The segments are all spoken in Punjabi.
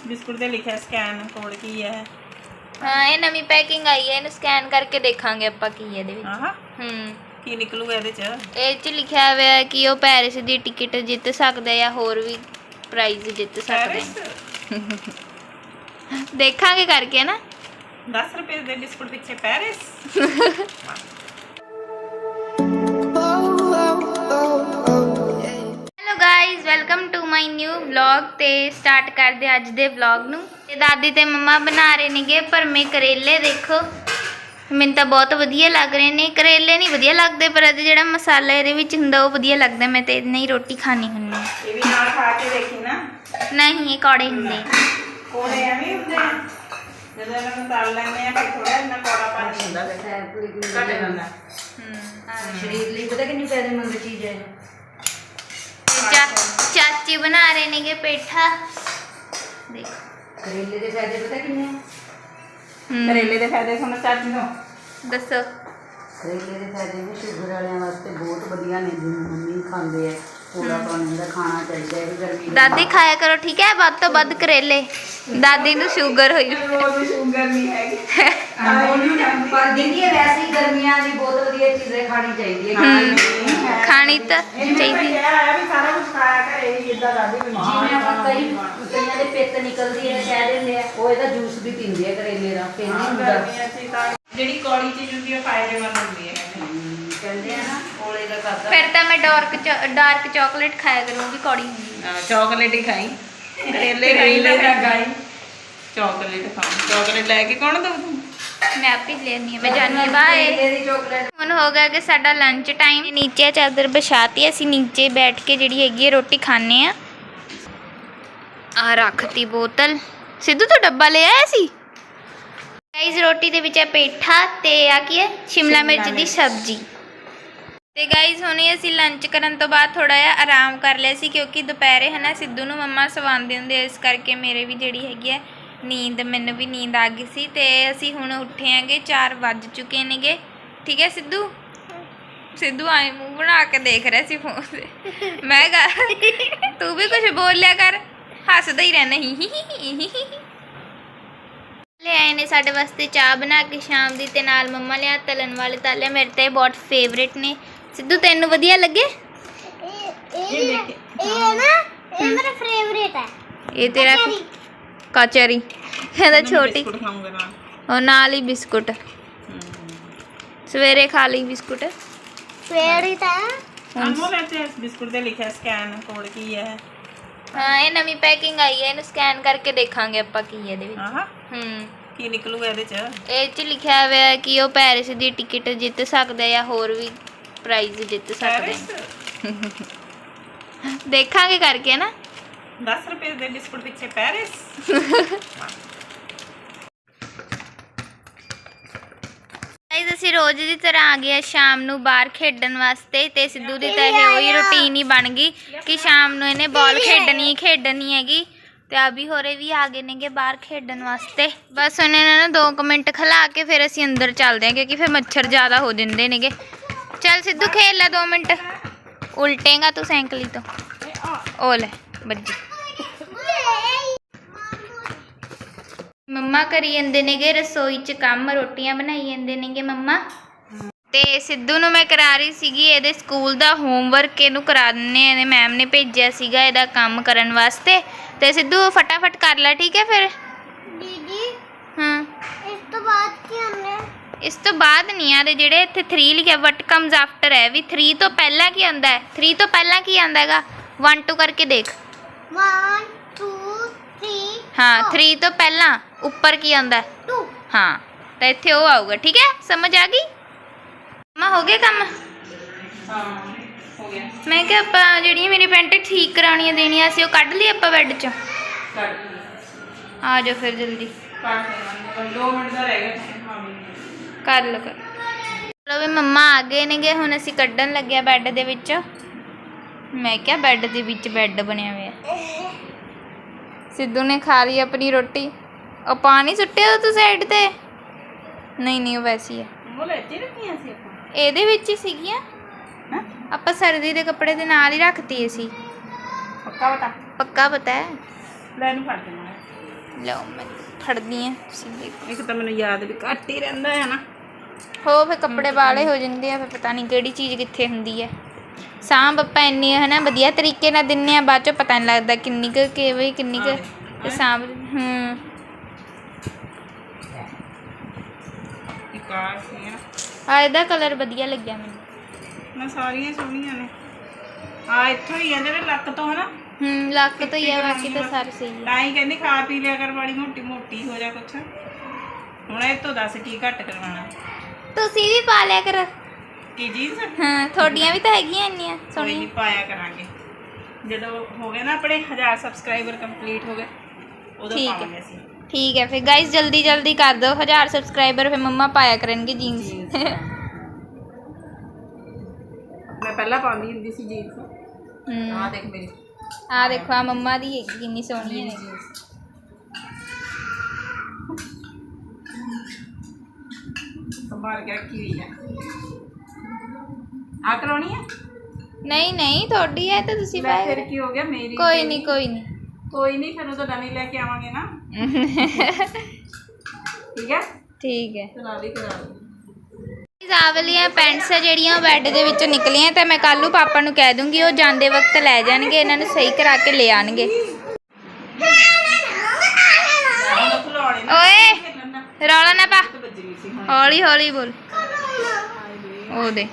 ਇਸ ਬਿਸਕੁਟ ਤੇ ਲਿਖਿਆ ਸਕੈਨ ਕੋਡ ਕੀ ਹੈ? ਹਾਂ ਇਹ ਨਵੀਂ ਪੈਕਿੰਗ ਆਈ ਹੈ ਇਹਨੂੰ ਸਕੈਨ ਕਰਕੇ ਦੇਖਾਂਗੇ ਆਪਾਂ ਕੀ ਹੈ ਇਹਦੇ ਵਿੱਚ। ਆਹਾ। ਹੂੰ। ਕੀ ਨਿਕਲੂਗਾ ਇਹਦੇ ਚ? ਇਹ ਚ ਲਿਖਿਆ ਹੋਇਆ ਹੈ ਕਿ ਉਹ ਪੈਰਿਸ ਦੀ ਟਿਕਟ ਜਿੱਤ ਸਕਦਾ ਹੈ ਜਾਂ ਹੋਰ ਵੀ ਪ੍ਰਾਈਜ਼ ਜਿੱਤ ਸਕਦਾ ਪੈਰਿਸ? ਹੈ ਦੇਖਾਂਗੇ ਕਰਕੇ ਨਾ। 10 ਰੁਪਏ ਦੇ ਬਿਸਕੁਟ ਪਿੱਛੇ Paris? Welcome to my new vlog ਤੇ ਸਟਾਰਟ ਕਰਦੇ ਹਾਂ ਅੱਜ ਦੇ ਵਲੌਗ ਨੂੰ। ਤੇ ਦਾਦੀ ਤੇ ਮੰਮਾ ਬਣਾ ਰਹੇ ਨੇਗੇ ਭਰਮੇ ਕਰੇਲੇ ਦੇਖੋ। ਮੈਨੂੰ ਤਾਂ ਬਹੁਤ ਵਧੀਆ ਲੱਗ ਰਹੇ ਨੇ। ਕਰੇਲੇ ਨਹੀਂ ਵਧੀਆ ਲੱਗਦੇ ਪਰ ਇਹਦੇ ਜਿਹੜਾ ਮਸਾਲਾ ਇਹਦੇ ਵਿੱਚ ਹੁੰਦਾ ਉਹ ਵਧੀਆ ਲੱਗਦਾ। ਮੈਂ ਤੇ ਇਹਦੇ ਨਾਲ ਹੀ ਰੋਟੀ ਖਾਣੀ ਹੁੰਦੀ ਹਾਂ। ਇਹ ਵੀ ਨਾਲ ਖਾ ਕੇ ਦੇਖੀ ਨਾ। ਨਹੀਂ ਇਹ ਕੌੜੇ ਹੁੰਦੇ। ਕੋੜੇ ਐਵੇਂ ਹੁੰਦੇ ਆ। ਜਦੋਂ ਇਹਨਾਂ ਨੂੰ ਤਲ ਲੈਂਦੇ ਆ ਫਿਰ ਥੋੜਾ ਇਹਨਾਂ ਕੋੜਾ ਪਾਣੀ ਹੁੰਦਾ। ਘਟ ਜਾਂਦਾ ਸਰੀਰ ਲਈ ਪਤਾ ਕਿੰਨੀ ਫਾਇਦੇਮੰਦ ਚੀਜ਼ ਹੈ। ਚਾਚੀ ਬਣਾ ਰਹੇ ਨੇਗੇ ਪੇਠਾ। ਦੇਖੋ। ਕਰੇਲੇ ਦੇ ਫਾਇਦੇ ਪਤਾ ਕਿੰਨੇ ਆ? ਹਮ, ਕਰੇਲੇ ਦੇ ਫਾਇਦੇ ਤੁਹਾਨੂੰ ਚਾਚੀ ਨੂੰ? ਦੱਸੋ। ਕਰੇਲੇ ਦੇ ਫਾਇਦੇ ਵੀ ਸ਼ੂਗਰ ਵਾਲਿਆਂ ਵਾਸਤੇ ਬਹੁਤ ਵਧੀਆ ਨੇ ਜਿਵੇਂ ਮੰਮੀ ਖਾਂਦੇ ਆ। ਪੂਰਾ ਪਾਣੀ ਦਾ ਖਾਣਾ ਚਾਹੀਦਾ ਹੈ ਗਰਮੀ ਦੇ ਦਾਦੀ ਖਾਇਆ ਕਰੋ ਠੀਕ ਹੈ? ਵੱਧ ਤੋਂ ਵੱਧ ਕਰੇਲੇ। ਦਾਦੀ ਨੂੰ ਸ਼ੂਗਰ ਹੋਈ। ਰੋਜ਼ ਸ਼ੂਗਰ ਨਹੀਂ ਹੈਗੀ। ਪਰ ਦੇਖੀਏ ਵੈਸੇ ਹੀ ਗਰਮੀਆਂ ਦੀ ਬਹੁਤ ਵਧੀਆ ਚੀਜ਼ਾਂ ਖਾਣੀ ਚਾਹੀਦੀ ਹੈ ਹਮ, ਖਾਣੀ ਤਾਂ ਚਾਹੀਦੀ। ਹੈ। ਆਇਆ ਵੀ ਸਾਰਾ ਕੁਝ ਖਾਇਆ ਕਰੇ ਜਿੱਦਾਂ ਦਾਦੀ ਬਿਮਾਰ ਜਿਵੇਂ ਆਪਾਂ ਕਈ ਕਈਆਂ ਦੇ ਪਿੱਤ ਨਿਕਲਦੀ ਹੈ ਕਹਿ ਦਿੰਦੇ ਆ ਉਹ ਇਹਦਾ ਜੂਸ ਵੀ ਪੀਂਦੇ ਆ ਕਰੇਲੇ ਦਾ ਫਿਰ ਨਹੀਂ ਹੁੰਦਾ। ਗਰਮੀਆਂ ਚ ਤਾਂ ਜਿਹੜੀ ਕੌੜੀ ਚੀਜ਼ ਹੁੰਦੀ ਹੈ ਫਾਇਦੇਮੰਦ ਹੁੰਦੀ ਹੈ। ਕਹਿੰਦੇ ਆ ਨਾ ਕੋਲੇ ਦਾ ਕਰਦਾ ਫਿਰ ਤਾਂ ਮੈਂ ਡਾਰਕ ਡਾਰਕ ਚਾਕਲੇਟ ਖਾਇਆ ਕਰੂੰ ਉਹ ਵੀ ਕੌੜੀ। ਹੁੰਦੀ ਹੈ। ਚਾਕਲੇਟ ਹੀ ਖਾਈ। ਕਰੇਲੇ ਖਾਈ ਲੈ ਗਾਈ ਚਾਕਲੇਟ ਖਾ ਚਾਕਲੇਟ ਲੈ ਕੇ ਕੌਣ ਦਊ ਤੂੰ? ਮੈਂ ਆਪ ਹੀ ਲੈਣੀ ਹੈ ਮੈਂ ਜਾਣੀ ਬਾਏ ਚਾਕਲੇਟ ਹੁਣ ਹੋ ਗਿਆ ਕਿ ਸਾਡਾ ਲੰਚ ਟਾਈਮ ਨੀਚੇ ਚਾਦਰ ਵਿਛਾਤੀ ਅਸੀਂ ਨੀਚੇ ਬੈਠ ਕੇ ਜਿਹੜੀ ਹੈਗੀ ਹੈ ਰੋਟੀ ਖਾਣੇ ਆ ਆ ਰੱਖਤੀ ਬੋਤਲ। ਸਿੱਧੂ ਤੋਂ ਡੱਬਾ ਲੈ ਆਇਆ ਸੀ? ਗਾਈਜ਼ ਰੋਟੀ ਦੇ ਵਿੱਚ ਹੈ ਪੇਠਾ ਤੇ ਆ ਕੀ ਹੈ? ਸ਼ਿਮਲਾ ਮਿਰਚ ਦੀ ਸਬਜ਼ੀ। ਤੇ ਗਾਈਜ਼ ਹੁਣੇ ਅਸੀਂ ਲੰਚ ਕਰਨ ਤੋਂ ਬਾਅਦ ਥੋੜਾ ਜਿਹਾ ਆਰਾਮ ਕਰ ਲਿਆ ਸੀ ਕਿਉਂਕਿ ਦੁਪਹਿਰੇ ਹਨਾ ਸਿੱਧੂ ਨੂੰ ਮੰਮਾ ਸਵਾਉਂਦੇ ਹੁੰਦੇ ਇਸ ਕਰਕੇ ਮੇਰੇ ਵੀ ਜਿਹੜੀ ਹੈਗੀ ਹੈ ਨੀਂਦ, ਮੈਨੂੰ ਵੀ ਨੀਂਦ ਆ ਗਈ ਸੀ ਤੇ ਅਸੀਂ ਹੁਣ ਉੱਠੇ ਆਂਗੇ 4 ਵੱਜ ਚੁੱਕੇ ਨੇਗੇ। ਠੀਕ ਹੈ ਸਿੱਧੂ? ਸਿੱਧੂ ਆਏ ਮੂੰਹ ਬਣਾ ਕੇ ਦੇਖ ਰਿਹਾ ਸੀ ਫੋਨ ਤੇ। ਮੈਂ ਕਿਹਾ, ਤੂੰ ਵੀ ਕੁਝ ਬੋਲ ਲਿਆ ਕਰ, ਹੱਸਦਾ ਹੀ ਰਹਿਣਾ। ਹੀ ਲੈ ਆਏ ਨੇ ਸਾਡੇ ਵਾਸਤੇ ਚਾਹ ਬਣਾ ਕੇ ਸ਼ਾਮ ਦੀ ਤੇ ਨਾਲ ਮੰਮਾ ਲਿਆ ਤਲਣ ਵਾਲੇ ਤਾਲੇ ਮੇਰੇ ਤੇ ਬਹੁਤ ਫੇਵਰੇਟ ਨੇ। ਸਿੱਧੂ ਤੈਨੂੰ ਵਧੀਆ ਲੱਗੇ? ਇਹ ਇਹ ਨਾ ਇਹ ਮੇਰਾ ਫੇਵਰੇਟ ਹੈ। ਇਹ ਤੇਰਾ ਕਚਰੀ ਇਹਦਾ ਛੋਟੀ। ਬਿਸਕੁਟ ਖਾਊਂਗਾ ਨਾਲ। ਉਹ ਨਾਲ ਹੀ ਬਿਸਕੁਟ। ਸਵੇਰੇ ਖਾ ਲਈ ਬਿਸਕੁਟ। ਫੇਵਰੇਟ ਹੈ। ਅਨਮੋਲ ਇੱਥੇ ਇਸ ਬਿਸਕੁਟ ਤੇ ਲਿਖਿਆ ਸਕੈਨ ਕੋਡ ਕੀ ਹੈ? ਹਾਂ ਇਹ ਨਵੀਂ ਪੈਕਿੰਗ ਆਈ ਹੈ ਇਹਨੂੰ ਸਕੈਨ ਕਰਕੇ ਦੇਖਾਂਗੇ ਆਪਾਂ ਕੀ ਹੈ ਇਹਦੇ ਵਿੱਚ। ਆਹਾ। ਹੂੰ। ਕੀ ਨਿਕਲੂਗਾ ਇਹਦੇ ਚ? ਇਹ ਚ ਲਿਖਿਆ ਹੋਇਆ ਹੈ ਕਿ ਉਹ ਪੈਰਿਸ ਦੀ ਟਿਕਟ ਜਿੱਤ ਸਕਦਾ ਹੈ ਜਾਂ ਹੋਰ ਵੀ ਪ੍ਰਾਈਜ਼ ਜਿੱਤ ਸਕਦਾ ਹੈ। ਦੇਖਾਂਗੇ ਕਰਕੇ ਨਾ। 10 ਰੁਪਏ ਦੇ ਬਿਸਕੁਟ ਪਿੱਛੇ ਪੈਰਿਸ ਅਸੀਂ ਰੋਜ਼ ਦੀ ਤਰ੍ਹਾਂ ਆ ਗਏ ਆ ਸ਼ਾਮ ਨੂੰ ਬਾਹਰ ਖੇਡਣ ਵਾਸਤੇ ਤੇ ਸਿੱਧੂ ਦੀ ਤਾਂ ਇਹ ਉਹੀ ਰੁਟੀਨ ਹੀ ਬਣ ਗਈ ਕਿ ਸ਼ਾਮ ਨੂੰ ਇਹਨੇ ਬਾਲ ਖੇਡਣੀ ਖੇਡਣੀ ਹੈਗੀ ਤੇ ਆਬੀ ਹੋਰੇ ਵੀ ਆ ਗਏ ਨੇਗੇ ਬਾਹਰ ਖੇਡਣ ਵਾਸਤੇ। ਬਸ ਉਹਨਾਂ ਨੇ ਨਾ 2 ਮਿੰਟ ਖਲਾ ਕੇ ਫਿਰ ਅਸੀਂ ਅੰਦਰ ਚੱਲਦੇ ਹਾਂ ਕਿਉਂਕਿ ਫਿਰ ਮੱਛਰ ਜ਼ਿਆਦਾ ਹੋ ਜਾਂਦੇ ਨੇਗੇ। ਚੱਲ ਸਿੱਧੂ ਖੇਡ ਲੈ 2 ਮਿੰਟ। ਉਲਟੇਗਾ ਤੂੰ ਸਾਈਕਲੀ ਤੋਂ। ਉਹ ਲੈ ਬੱਜੀ ਮੰਮਾ ਕਰੀ ਜਾਂਦੇ ਨੇਗੇ ਰਸੋਈ 'ਚ ਕੰਮ ਰੋਟੀਆਂ ਬਣਾਈ ਜਾਂਦੇ ਨੇਗੇ ਮੰਮਾ। ਤੇ ਸਿੱਧੂ ਨੂੰ ਮੈਂ ਕਰਾ ਰਹੀ ਸੀਗੀ ਇਹਦੇ ਸਕੂਲ ਦਾ ਹੋਮਵਰਕ ਇਹਨੂੰ ਕਰਾ ਦਿੰਨੇ ਆ। ਇਹਦੇ ਮੈਮ ਨੇ ਭੇਜਿਆ ਸੀਗਾ ਇਹਦਾ ਕੰਮ ਕਰਨ ਵਾਸਤੇ। ਤੇ ਸਿੱਧੂ ਫਟਾਫਟ ਕਰ ਲੈ ਠੀਕ ਹੈ ਫਿਰ? ਦੀਦੀ ਹਾਂ। ਇਸ ਤੋਂ ਬਾਅਦ ਕੀ ਇਸ ਤੋਂ ਬਾਅਦ ਨਹੀਂ ਆ ਤੇ ਜਿਹੜੇ ਇੱਥੇ 3 ਲਿਖਿਆ ਵਟ ਕਮਸ ਆਫਟਰ ਹੈ ਵੀ 3 ਤੋਂ ਪਹਿਲਾਂ ਕੀ ਆਉਂਦਾ ਹੈ? 3 ਤੋਂ ਪਹਿਲਾਂ ਕੀ ਆਉਂਦਾ ਹੈਗਾ? 1 2 ਕਰਕੇ ਦੇਖ। 1 2 3 ਹਾਂ 3 ਤੋਂ ਪਹਿਲਾਂ ਉੱਪਰ ਕੀ ਆਉਂਦਾ ਹੈ? 2 ਹਾਂ ਤਾਂ ਇੱਥੇ ਉਹ ਆਊਗਾ ਠੀਕ ਹੈ? ਸਮਝ ਆ ਗਈ? ਮਾ ਹੋ ਗਿਆ ਕੰਮ? ਹਾਂ ਹੋ ਗਿਆ ਮੈਂ ਕਿਹਾ ਆਪਾਂ ਜਿਹੜੀਆਂ ਮੇਰੀ ਪੈਂਟ ਠੀਕ ਕਰਾਉਣੀਆਂ ਦੇਣੀਆਂ ਸੀ ਉਹ ਕੱਢ ਲਈ ਆਪਾਂ ਬੈੱਡ 'ਚ? ਆ ਜਾਓ ਫਿਰ ਜਲਦੀ। ਲੈਣਾ 2 ਮਿੰਟ ਦਾ ਰਹਿ ਗਿਆ ਕਰ ਲਓ ਕਰ ਚਲੋ ਵੀ ਮੰਮਾ ਆ ਗਏ ਨੇਗੇ ਹੁਣ ਅਸੀਂ ਕੱਢਣ ਲੱਗਿਆ ਬੈੱਡ ਦੇ ਵਿੱਚ। ਮੈਂ ਕਿਹਾ ਬੈੱਡ ਦੇ ਵਿੱਚ ਬੈੱਡ ਬਣਿਆ ਹੋਇਆ। ਸਿੱਧੂ ਨੇ ਖਾ ਲਈ ਆਪਣੀ ਰੋਟੀ। ਉਹ ਪਾਣੀ ਸੁੱਟਿਆ ਤੂੰ ਸਾਈਡ ਤੇ? ਨਹੀਂ ਨਹੀਂ ਉਹ ਵੈਸੀ ਹੈ ਇਹਦੇ ਵਿੱਚ ਹੀ ਸੀਗੀਆਂ? ਹਾਂ? ਆਪਾਂ ਸਰਦੀ ਦੇ ਕੱਪੜੇ ਦੇ ਨਾਲ ਹੀ ਰੱਖਤੀ ਸੀ। ਪੱਕਾ ਬਤਾ ਪੱਕਾ ਪਤਾ ਹੈ। ਲੈ ਨੂੰ ਫੜ ਦੇਣਾ ਲਓ ਮੈਂ ਫੜਦੀ ਆ ਤੁਸੀਂ ਦੇਖੋ ਇੱਕ ਤਾਂ ਮੈਨੂੰ ਯਾਦ ਵੀ ਘੱਟ ਹੀ ਰਹਿੰਦਾ ਹੈ ਨਾ। ਹੋ ਫਿਰ ਕੱਪੜੇ ਵਾਲੇ ਹੋ ਜਾਂਦੇ ਆ ਫਿਰ ਪਤਾ ਨਹੀਂ ਕਿਹੜੀ ਚੀਜ਼ ਕਿੱਥੇ ਹੁੰਦੀ ਹੈ। ਸਾਂਭ ਆਪਾਂ ਇੰਨੀ ਹੈ ਨਾ ਵਧੀਆ ਤਰੀਕੇ ਨਾਲ ਦਿੰਨੇ ਆ ਬਾਅਦ ਚੋਂ ਪਤਾ ਨਹੀਂ ਲੱਗਦਾ ਕਿੰਨੀ ਕੁ ਕਿਵੇਂ ਕਿੰਨੀ ਕੁ ਤੇ ਸਾਂਭ ਹੂੰ। ਇੱਕ ਆ ਸੀ ਹੈ। ਨਾ ਆ ਇਹਦਾ ਕਲਰ ਵਧੀਆ ਲੱਗਿਆ ਮੈਨੂੰ। ਮੈਂ ਸਾਰੀਆਂ ਸੋਹਣੀਆਂ ਨੇ। ਆ ਇੱਥੋਂ ਹੀ ਆ ਜਿਹੜੇ ਲੱਕ ਤੋਂ ਹਨਾ। ਹੂੰ ਲੱਕ ਤੋਂ ਹੀ ਆ ਬਾਕੀ ਤਾਂ ਸਾਰੇ ਸਹੀ ਆ। ਤਾਂ ਹੀ ਕਹਿੰਦੀ ਖਾ ਪੀ ਲਿਆ ਕਰ ਵਾਲੀ ਮੋਟੀ ਮੋਟੀ ਹੋ ਜਾ ਕੁਛ। ਹੁਣ ਇਹ ਤੋਂ ਦੱਸ ਕੀ ਘੱਟ ਕਰਵਾਉਣਾ। ਤੁਸੀਂ ਵੀ ਪਾ ਲਿਆ ਕਰੋ। ਕੀ ਜੀਨਸ? ਹਾਂ ਤੁਹਾਡੀਆਂ ਵੀ ਤਾਂ ਹੈਗੀਆਂ ਇੰਨੀਆਂ ਕੋਈ ਸੋਹਣੀਆਂ। ਨਹੀਂ ਪਾਇਆ ਕਰਾਂਗੇ। ਜਦੋਂ ਹੋ ਗਏ ਨਾ ਆਪਣੇ 1000 ਸਬਸਕ੍ਰਾਈਬਰ ਕੰਪਲੀਟ ਹੋ ਗਏ ਉਦੋਂ ਠੀਕ ਹੈ। ਪਾਵਾਂਗੇ ਅਸੀਂ। ਠੀਕ ਹੈ ਫਿਰ ਗਾਇਸ ਜਲਦੀ ਜਲਦੀ ਕਰ ਦਿਓ 1000 ਸਬਸਕ੍ਰਾਈਬਰ ਫਿਰ ਮੰਮਾ ਪਾਇਆ ਕਰਨਗੇ ਜੀਨਸ। ਮੈਂ ਪਹਿਲਾਂ ਪਾਉਂਦੀ ਹੁੰਦੀ ਸੀ ਜੀਨਸ। ਹੂੰ। ਆਹ ਦੇਖ ਮੇਰੀ। ਆ ਦੇਖੋ ਆ ਮੰਮਾ ਦੀ ਹੈਗੀ ਕਿੰਨੀ ਸੋਹਣੀ ਹੈ ਸੰਭਾਲ ਕੇ ਰੱਖੀ ਹੋਈ ਹੈ ਆ ਕਰਾਉਣੀ ਹੈ ਨਹੀਂ ਨਹੀਂ ਤੁਹਾਡੀ ਹੈ ਤਾਂ ਤੁਸੀਂ ਲੈ ਫਿਰ ਕੀ ਹੋ ਗਿਆ ਮੇਰੀ ਕੋਈ ਨਹੀਂ ਕੋਈ ਨਹੀਂ। ਕੋਈ ਨਹੀਂ ਫਿਰ ਉਦੋਂ ਨਵੀਂ ਲੈ ਕੇ ਆਵਾਂਗੇ ਨਾ। ਠੀਕ ਹੈ? ਠੀਕ ਹੈ। ਚਲਾ ਲਈ ਕਰਾ ਲਈ। ਆਹ ਵਾਲੀਆਂ ਪੈਂਟਸ ਆ ਜਿਹੜੀਆਂ ਬੈੱਡ ਦੇ ਵਿੱਚੋਂ ਨਿਕਲੀਆਂ ਤੇ ਮੈਂ ਕੱਲ ਨੂੰ ਪਾਪਾ ਨੂੰ ਕਹਿ ਦੂੰਗੀ ਉਹ ਜਾਂਦੇ ਵਕਤ ਲੈ ਜਾਣਗੇ ਇਹਨਾਂ ਨੂੰ ਸਹੀ ਕਰਾ ਕੇ ਲੈ ਆਣਗੇ। ਓਏ ਰੌਲਾ ਨਾ ਪਾ। ਹੌਲੀ ਹੌਲੀ ਬੋਲ। ਉਹਦੇ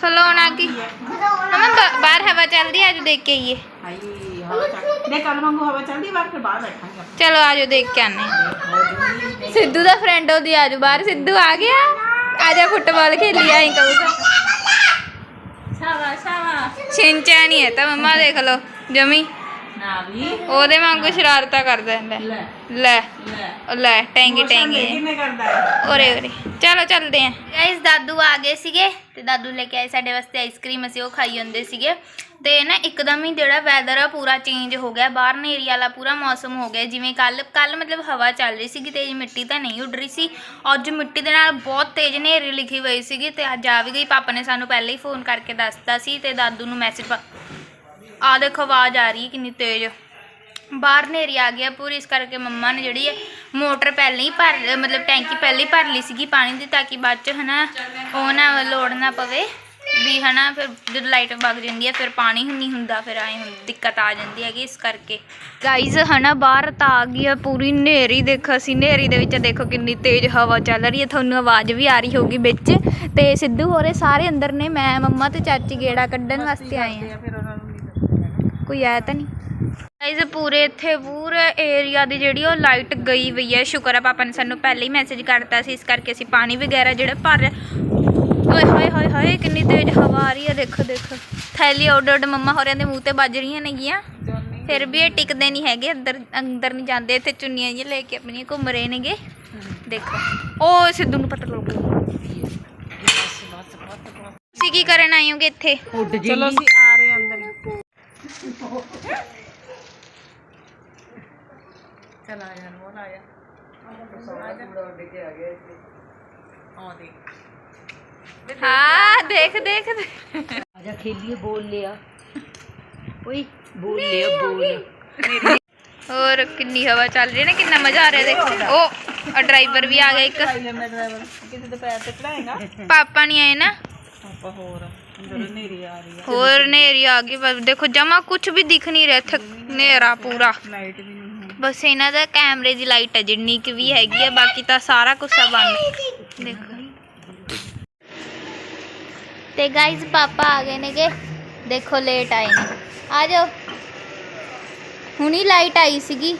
ਖਲੋਣਾ ਕੀ? ਮਮਾ ਬਾਹਰ ਹਵਾ ਚੱਲਦੀ ਆ, ਦੇਖ ਕੇ ਆਈਏ। ਹਾਈ ਕੱਲ ਵਾਂਗੂ ਹਵਾ ਚੱਲਦੀ ਬਾਹਰ ਫਿਰ ਬਾਹਰ ਬੈਠਾਂਗੇ ਚਲੋ ਆਜੋ ਦੇਖ ਕੇ ਆਨੇ ਸਿੱਧੂ ਦਾ ਫਰੈਂਡ ਉਹਦੀ ਆਜੋ ਬਾਹਰ ਸਿੱਧੂ ਆ ਗਿਆ। ਆਜਾ ਫੁੱਟਬਾਲ ਖੇਲੀ ਆਈ ਕਹੂਗਾ। ਸ਼ਾਵਾ ਸ਼ਾਵਾ ਛਿੰਚਾ ਨਹੀਂ ਹੈ ਤਾਂ ਮੰਮਾ ਦੇਖ ਲਓ ਜਮੀ। ਨਾ ਵੀ ਉਹਦੇ ਵਾਂਗੂ ਸ਼ਰਾਰਤਾਂ ਕਰਦਾ ਲੈ ਲੈ। ਲੈ। ਲੈ। ਉਹ ਲੈ ਟੈਂਗੀ ਟੈਂਗੀ। ਕਿੰਨੇ ਕਰਦਾ ਹੈ? ਓਰੇ ਓਰੇ ਚਲੋ ਚੱਲਦੇ ਆਂ। ਗਾਇਸ ਦਾਦੂ ਆ ਗਏ ਸੀਗੇ ਤੇ ਦਾਦੂ ਲੈ ਕੇ ਆਏ ਸਾਡੇ ਵਾਸਤੇ ਆਈਸਕ੍ਰੀਮ ਅਸੀਂ ਉਹ ਖਾਈ ਜਾਂਦੇ ਸੀਗੇ। ਤੇ ਨਾ ਇੱਕਦਮ ਹੀ ਜਿਹੜਾ ਵੈਦਰ ਆ ਪੂਰਾ ਚੇਂਜ ਹੋ ਗਿਆ। ਬਾਹਰ ਨੇਰੀ ਵਾਲਾ ਪੂਰਾ ਮੌਸਮ ਹੋ ਗਿਆ। ਜਿਵੇਂ ਕੱਲ ਕੱਲ ਮਤਲਬ ਹਵਾ ਚੱਲ ਰਹੀ ਸੀਗੀ ਤੇਜ਼ ਮਿੱਟੀ ਤਾਂ ਨਹੀਂ ਉੱਡ ਰਹੀ ਸੀ। ਅੱਜ ਮਿੱਟੀ ਦੇ ਨਾਲ ਬਹੁਤ ਤੇਜ਼ ਨੇਰੀ ਲਿਖੀ ਹੋਈ ਸੀਗੀ ਤੇ ਅੱਜ ਆ ਵੀ ਗਈ। ਪਾਪਾ ਨੇ ਸਾਨੂੰ ਪਹਿਲਾਂ ਹੀ ਫੋਨ ਕਰਕੇ ਦੱਸਤਾ ਸੀ ਤੇ ਦਾਦੂ ਨੂੰ ਮੈਸੇਜ ਆ ਦੇਖੋ ਆਵਾਜ਼ ਆ ਰਹੀ ਹੈ ਕਿੰਨੀ ਤੇਜ਼। ਬਾਹਰ ਨੇਰੀ ਆ ਗਿਆ ਪੂਰੀ, ਇਸ ਕਰਕੇ ਮੰਮਾ ਨੇ ਜਿਹੜੀ ਹੈ ਮੋਟਰ ਪਹਿਲਾਂ ਹੀ ਭਰ ਮਤਲਬ ਟੈਂਕੀ ਪਹਿਲਾਂ ਹੀ ਭਰ ਲਈ ਸੀਗੀ ਪਾਣੀ ਦੀ, ਤਾਂ ਕਿ ਬਾਅਦ ਚ ਹਨਾ ਉਹ ਨਾ ਲੋੜ ਨਾ ਪਵੇ ਵੀ ਹਨਾ ਫਿਰ ਜਦੋਂ ਲਾਈਟ ਵਗ ਜਾਂਦੀ ਹੈ ਫਿਰ ਪਾਣੀ ਨਹੀਂ ਹੁੰਦਾ, ਫਿਰ ਆਏ ਹੁਣ ਦਿੱਕਤ ਆ ਜਾਂਦੀ ਹੈਗੀ ਇਸ ਕਰਕੇ। ਗਾਈਜ਼ ਹਨਾ ਬਾਹਰ ਤਾਂ ਆ ਗਈ ਹੈ ਪੂਰੀ ਨੇਰੀ ਦੇਖੋ ਅਸੀਂ ਨੇਰੀ ਦੇ ਵਿੱਚ ਦੇਖੋ ਕਿੰਨੀ ਤੇਜ਼ ਹਵਾ ਚੱਲ ਰਹੀ ਹੈ, ਤੁਹਾਨੂੰ ਆਵਾਜ਼ ਵੀ ਆ ਰਹੀ ਹੋਗੀ ਵਿੱਚ ਤੇ ਸਿੱਧੂ ਹੋਰੇ ਸਾਰੇ ਅੰਦਰ ਨੇ, ਮੈਂ, ਮੰਮਾ ਤੇ ਚਾਚੀ ਗੇੜਾ ਕੱਢਣ ਵਾਸਤੇ ਆਏ ਆ ਫਿਰ ਉਹਨਾਂ ਨੂੰ ਨਹੀਂ ਦੱਸਣਾ ਕੋਈ ਆਇਆ ਤਾਂ ਨਹੀਂ? ਗਾਇਜ਼ ਪੂਰੇ ਇੱਥੇ ਪੂਰੇ ਏਰੀਆ ਦੀ ਜਿਹੜੀ ਉਹ ਲਾਈਟ ਗਈ ਹੋਈ ਹੈ। ਸ਼ੁਕਰ ਹੈ ਪਾਪਾ ਨੇ ਸਾਨੂੰ ਪਹਿਲੇ ਹੀ ਮੈਸੇਜ ਕਰਤਾ ਸੀ ਇਸ ਕਰਕੇ ਅਸੀਂ ਪਾਣੀ ਵਗੈਰਾ ਜਿਹੜਾ ਭਰ ਓਏ ਹੋਏ ਹੋਏ ਹੋਏ ਕਿੰਨੀ ਤੇਜ਼ ਹਵਾ ਆ ਰਹੀ ਹੈ। ਦੇਖੋ ਦੇਖੋ। ਥੈਲੀ ਉੱਡ ਮੰਮਾ ਹੋਰਿਆਂ ਦੇ ਮੂੰਹ ਤੇ ਵੱਜ ਰਹੀਆਂ ਨੇਗੀਆਂ। ਜੋਨੀ ਫਿਰ ਵੀ ਇਹ ਟਿਕਦੇ ਨਹੀਂ ਹੈਗੇ ਅੰਦਰ ਅੰਦਰ ਨਹੀਂ ਜਾਂਦੇ। ਇੱਥੇ ਚੁੰਨੀਆਂ ਜਿਹੀਆਂ ਲੈ ਕੇ ਆਪਣੀਆਂ ਘੁੰਮ ਰਹੇ ਨੇਗੇ। ਦੇਖੋ। ਉਹ ਸਿੱਧੂ ਨੂੰ ਪਤਾ ਲੱਗ। ਗਿਆ ਤੁਸੀਂ ਕੀ ਕਰਨ ਆਏ ਹੋਗੇ ਇੱਥੇ? ਜੀ। ਚਲੋ ਅਸੀਂ ਚਲ ਆ ਯਾਰ ਉਹ ਆ ਜਾ ਉੱਡ ਕੇ ਆ ਗਿਆ ਇੱਥੇ ਆ ਦੇ ਹਾਂ ਦੇਖ ਦੇਖ ਦੇਖ। ਆਜਾ ਖੇਲੀਏ ਬੋਲ ਲਿਆ ਓਏ ਬੋਲ ਲਿਆ ਬੋਲ ਹੋਰ ਕਿੰਨੀ ਹਵਾ ਚੱਲ ਰਹੀ ਹੈ ਨਾ ਕਿੰਨਾ ਮਜ਼ਾ ਆ ਰਿਹਾ ਦੇਖੋ ਉਹ ਡਰਾਈਵਰ ਵੀ ਆ ਗਿਆ ਇੱਕ ਆਈ ਜਾਂਦਾ ਡਰਾਈਵਰ ਕਿਸੇ ਦੇ ਪੈਰ ਤੇ ਚੜਾਏਗਾ ਪਾਪਾ ਨਹੀਂ ਆਏ ਨਾ ਆਪਾਂ ਹੋਰ ਅੰਦਰ ਹਨੇਰੀ ਆ ਰਹੀ ਹੋਰ ਨੇਰੀ ਆ ਗਈ ਬਸ ਦੇਖੋ ਜਮਾ ਕੁਝ ਵੀ ਦਿਖ ਨਹੀਂ ਰਿਹਾ ਇੱਥੇ ਨੇਰਾ ਪੂਰਾ। ਆ ਲਾਈਟ ਵੀ ਨਹੀਂ ਹੈ। ਬਸ ਇਹਨਾਂ ਦਾ ਕੈਮਰੇ ਦੀ ਲਾਈਟ ਹੈ ਜਿੰਨੀ ਕਿ ਵੀ ਹੈਗੀ ਆ ਬਾਕੀ ਤਾਂ ਸਾਰਾ ਕੁਝ ਆ ਬੰਦ। ਦੇਖੋ। ਤੇ ਗਾਇਜ਼ ਪਾਪਾ ਆ ਗਏ ਨੇਗੇ। ਦੇਖੋ ਲੇਟ ਆਏ ਨੇ। ਆ ਜਾਓ। ਹੁਣੀ ਲਾਈਟ ਆਈ ਸੀਗੀ।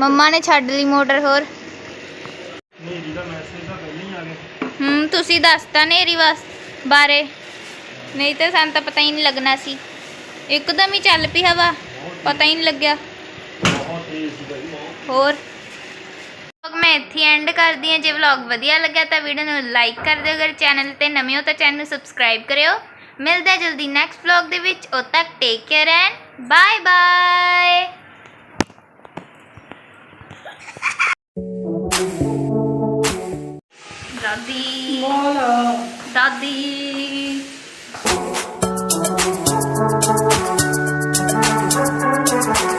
ਮੰਮਾ ਨੇ ਛੱਡ ਲਈ ਮੋਟਰ ਹੋਰ। ਹੂੰ ਤੁਸੀਂ ਦੱਸਤਾ ਨੇਰੀ ਵਾਸ ਬਾਰੇ। ਨਹੀਂ ਤਾਂ ਸਾਨੂੰ ਤਾਂ ਪਤਾ ਹੀ ਨਹੀਂ ਲੱਗਣਾ ਸੀ। ਇੱਕਦਮ ਹੀ ਚੱਲ ਪਈ ਹਵਾ। ਪਤਾ ਹੀ ਨਹੀਂ ਲੱਗਿਆ। ਹੋਰ? ਵਲੌਗ ਮੈਂ ਇੱਥੇ ਐਂਡ ਕਰਦੀ ਹਾਂ। ਜੇ ਵਲੌਗ ਵਧੀਆ ਲੱਗਿਆ ਤਾਂ ਵੀਡੀਓ ਨੂੰ ਲਾਈਕ ਕਰ ਦਿਓ। ਅਗਰ ਚੈਨਲ ਤੇ ਨਵੇਂ ਹੋ ਤਾਂ ਚੈਨਲ ਨੂੰ ਸਬਸਕ੍ਰਾਈਬ ਕਰਿਓ। ਮਿਲਦੇ ਜਲਦੀ ਨੈਕਸਟ ਵਲੌਗ ਦੇ ਵਿੱਚ। ਉਦ ਤੱਕ take care and bye bye ਦਾਦੀ। ਦਾਦੀ। Thank you.